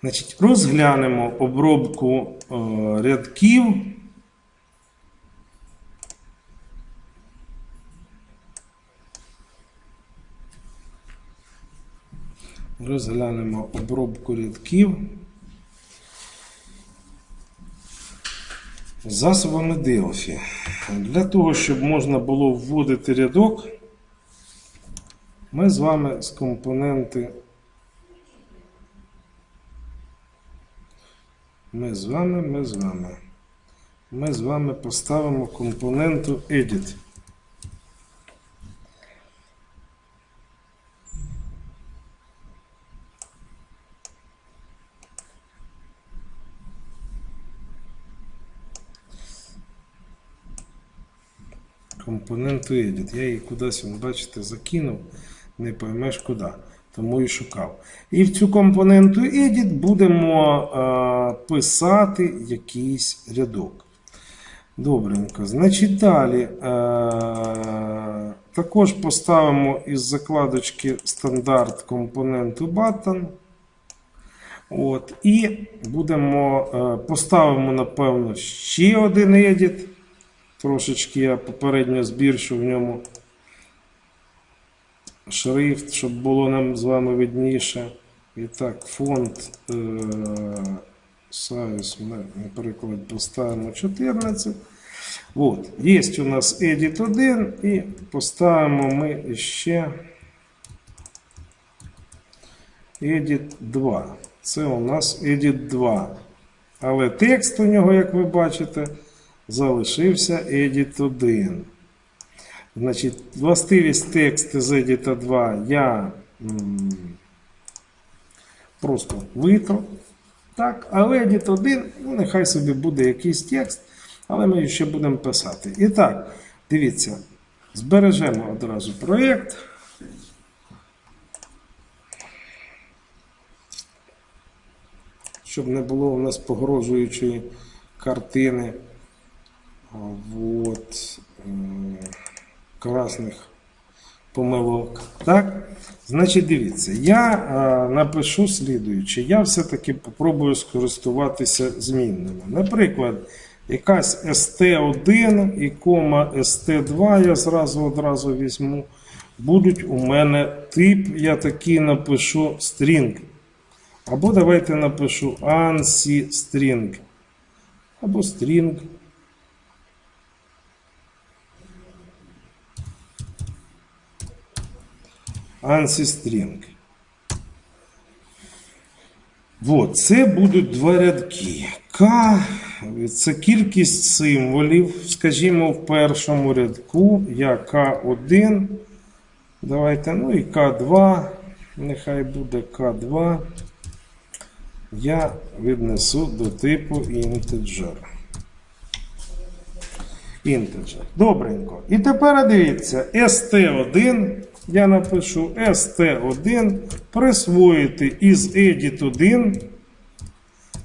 Значить, розглянемо обробку е, рядків. Розглянемо обробку рядків засобами Delphi. Для того, щоб можна було вводити рядок, ми з вами з компоненти. Ми з вами, ми з вами. Ми з вами поставимо компоненту Edit. Компоненту Edit. Я її кудись, бачите, закинув, не поймеш куди. Тому і шукав. І в цю компоненту Edit будемо е, писати якийсь рядок. Добренько. Значить, далі е, також поставимо із закладочки стандарт компоненту button. От, і будемо е, поставимо, напевно, ще один edit. Трошечки я попередньо збільшу в ньому шрифт, щоб було нам з вами видніше. І так, фонд е, size ми, наприклад, поставимо 14. От, є у нас Edit 1 і поставимо ми ще Edit 2. Це у нас Edit 2. Але текст у нього, як ви бачите, залишився Edit 1. Значить, властивість тексту з Edit 2 я просто витру. Так, але Edit 1, ну, нехай собі буде якийсь текст, але ми ще будемо писати. І так, дивіться, збережемо одразу проєкт. Щоб не було у нас погрожуючої картини. А, Вот, красних помилок. Так? Значить, дивіться, я е, напишу слідуюче. Я все-таки попробую скористуватися змінними. Наприклад, якась ST1 і кома ST2 я зразу одразу візьму. Будуть у мене тип, я такий напишу string. Або давайте напишу ANSI string. Або string. ANSI string. Вот, це будуть два рядки. К це кількість символів. Скажімо, в першому рядку я К1. Давайте, ну і К2. Нехай буде К2. Я віднесу до типу integer. Integer. Добренько. І тепер дивіться, ST1. Я напишу ST1 присвоїти із edit 1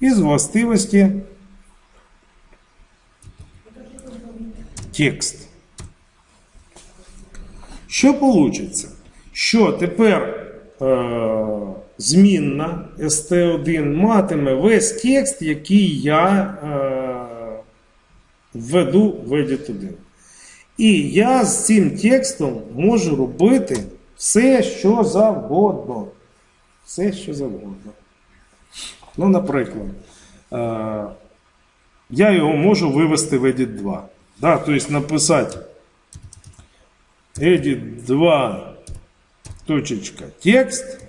із властивості текст. Що вийде? Що тепер е, змінна ST1 матиме весь текст, який я е, введу в edit 1. І я з цим текстом можу робити все, що завгодно. Все, що завгодно. Ну, наприклад, е, я його можу вивести в Edit 2. Да, тобто написати Edit 2. Точечка, текст.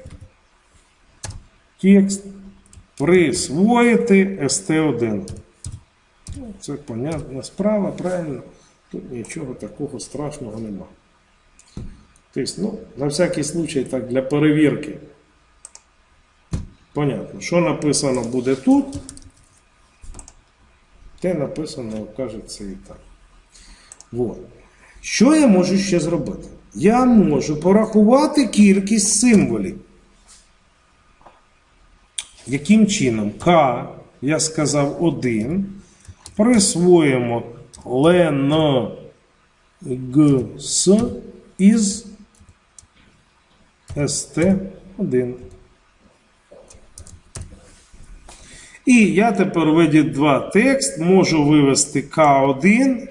Текст. Присвоїти ST1. Ну, це понятна справа, правильно. Тут нічого такого страшного нема. Тобто, ну, на всякий случай, так, для перевірки. Понятно, що написано буде тут, те написано окажеться і так. Вот. Що я можу ще зробити? Я можу порахувати кількість символів. Яким чином? К, я сказав 1, присвоїмо gs із st1. І я тепер виді 2 текст можу вивести К1.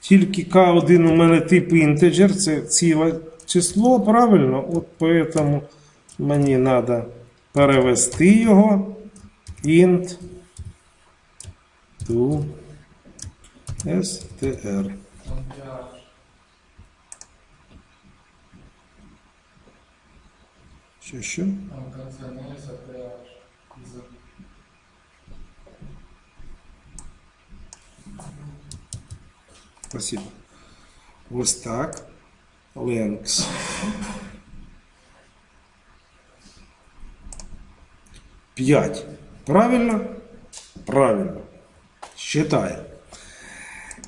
Тільки К1 у мене тип інтеджер, це ціле число, правильно? От поэтому мені треба перевести його int to str. Що, що? Спасибо. Ось так. Links. П'ять. Правильно? Правильно. Считаю.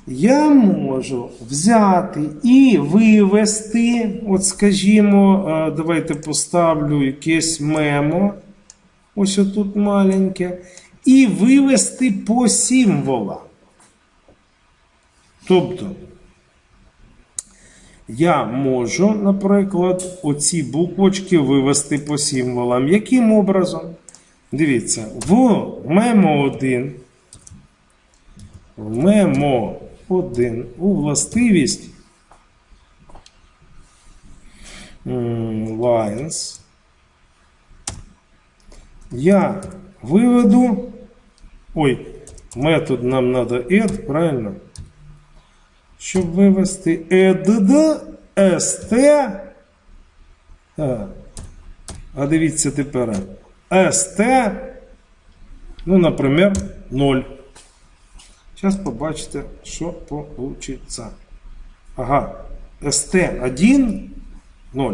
Я можу взяти і вивести, от скажімо, е, давайте поставлю якесь мемо, ось тут маленьке, і вивести по символам. Тобто, я можу, наприклад, оці буквочки вивести по символам. Яким образом? Дивіться, в мемо 1, в мемо 1 у властивість lines я виведу. Ой, метод нам треба add, правильно? щоб вивести EDD, ST. А, а дивіться тепер. ST, ну, наприклад, 0. Зараз побачите, що получиться. Ага, ST1, 0.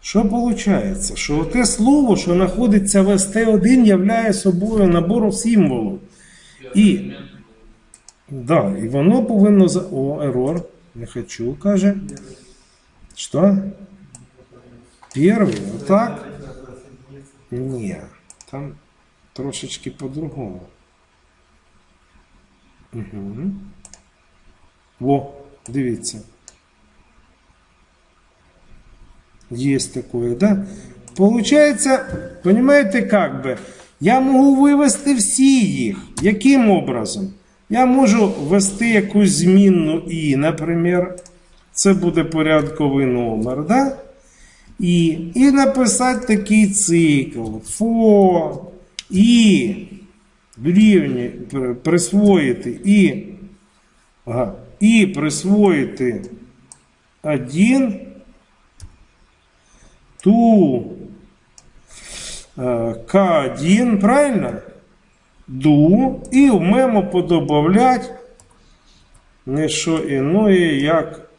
Що виходить? Що те слово, що знаходиться в ST1, являє собою набором символів. І Да, і воно повинно за. О, ерор. Не хочу, каже. Що? Перший, отак? Ні, там трошечки по-другому. Угу. Во, дивіться. Є такое, да? Получается, понимаете, как бы, я можу вивести всі їх. Яким образом? Я можу ввести якусь змінну і, наприклад, це буде порядковий номер, да? І, і написати такий цикл. For і при- присвоїти і, і присвоїти 1 ту е, К1, правильно? ду і в мемо подобавлять не що іное, як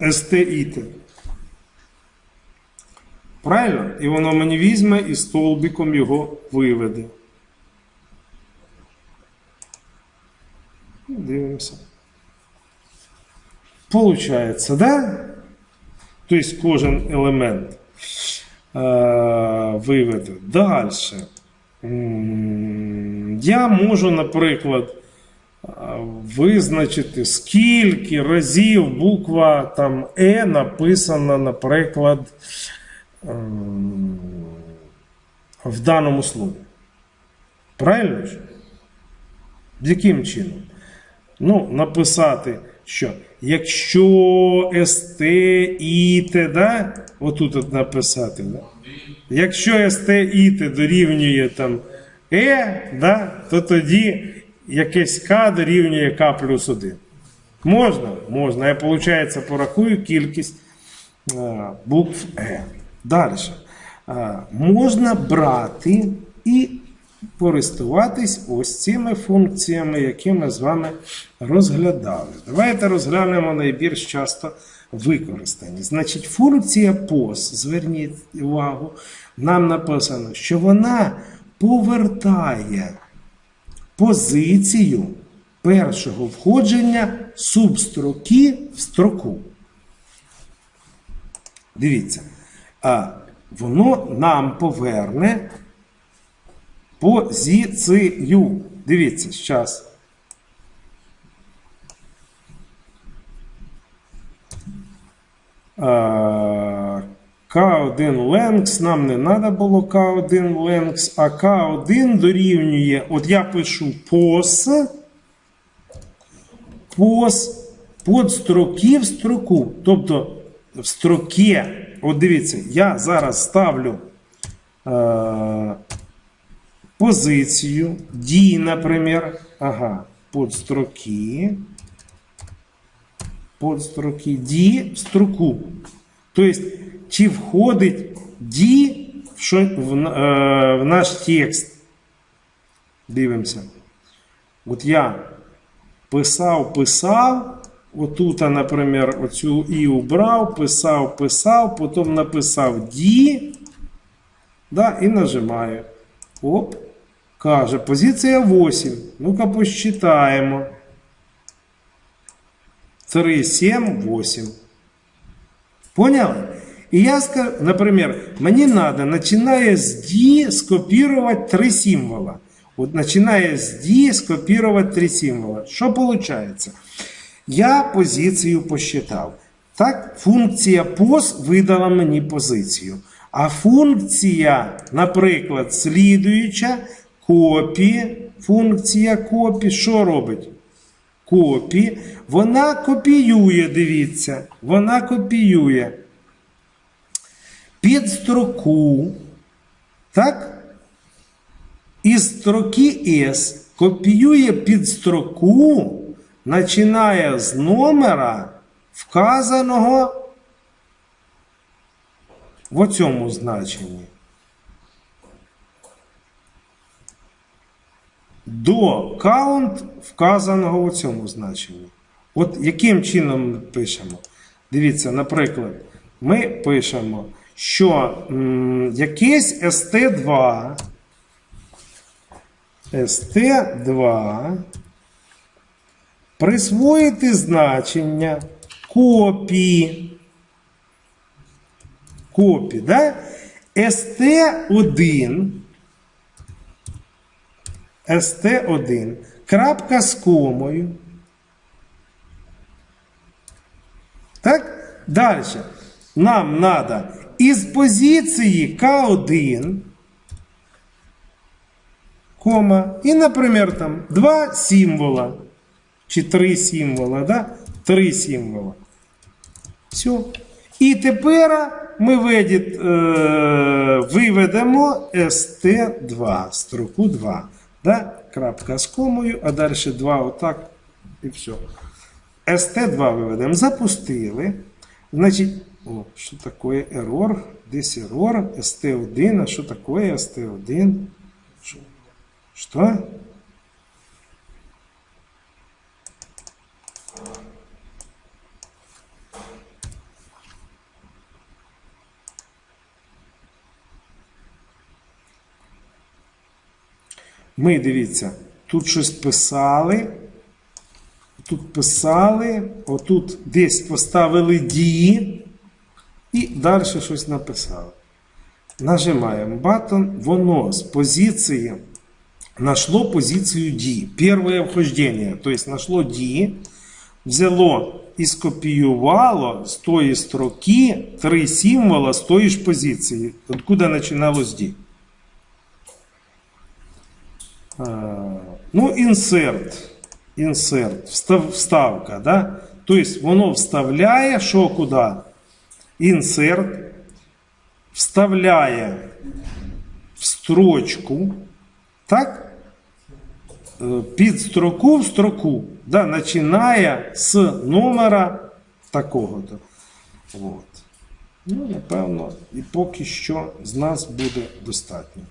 STIT. Правильно? І воно мені візьме і столбиком його виведе. Дивимося. Получається, да? Тобто кожен елемент е, виведе. Далі. Я можу, наприклад, визначити, скільки разів буква там Е написана, наприклад, ем, в даному слові. Правильно ж? Яким чином? Ну, написати, що якщо СТ, ІТ, да? отут от написати, да? Якщо СТ ІТ дорівнює там Е, да, то тоді якесь К дорівнює К плюс 1. Можна? Можна. Я, виходить, порахую кількість а, букв Е. Далі. А, можна брати і користуватись ось цими функціями, які ми з вами розглядали. Давайте розглянемо найбільш часто використані. Значить, функція POS, зверніть увагу, нам написано, що вона повертає позицію першого входження субстроки в строку. Дивіться, а воно нам поверне позицію. Дивіться, зараз. К1 length, нам не треба було К1 length, а К1 дорівнює, от я пишу POS, POS под строки в строку. Тобто в строкі, от дивіться, я зараз ставлю е, позицію D, наприклад, ага, под строки, под строки D в строку. Тобто, чи входить D в, в, е, в наш текст. Дивимося. От я писав, писав. Отут, наприклад, оцю і убрав, писав, писав, потім написав D. Да, і нажимаю. Оп. Каже, позиція 8. Ну-ка посчитаємо. 3, 7, 8. Поняли? І я скажу, наприклад, мені треба, починає з D скопірувати три символа. От починає з D скопірувати три символа. Що виходить? Я позицію посчитав. Так, функція POS видала мені позицію. А функція, наприклад, слідуюча, копі, функція копі, що робить? Копі, вона копіює, дивіться, вона копіює під строку, так? Із строки S копіює під строку, починає з номера, вказаного в цьому значенні. До каунт вказаного в цьому значенні. От яким чином ми пишемо? Дивіться, наприклад, ми пишемо, що м, якийсь ST2, ST2 присвоїти значення копії. Копі, да? ST1 ST1 крапка з комою. Так? Далі. Нам треба із позиції К1, кома, і, наприклад, там два символа. Чи три символа, да? Три символа. Все. І тепер ми е, виведемо ST2, строку 2. Да? Крапка з комою, а далі 2 отак і все. ST2 виведемо. Запустили. Значить, о, що таке ерор? Десь ерор, ST1, а що таке ST1? Що? Що? Ми дивіться, тут щось писали, тут писали, отут десь поставили дії і далі щось написали. Нажимаємо батон, воно з позиції нашло позицію D. Перше вхождення, тобто нашло D, взяло і скопіювало з тої строки три символа з тої ж позиції, откуда починалось D. А, Ну, інсерт. Інсерт, вставка, да? Тобто воно вставляє, що куди? Інсерт, вставляє в строчку, так? Е, Під строку в строку, да? починає з номера такого-то. От. Ну, напевно, і поки що з нас буде достатньо.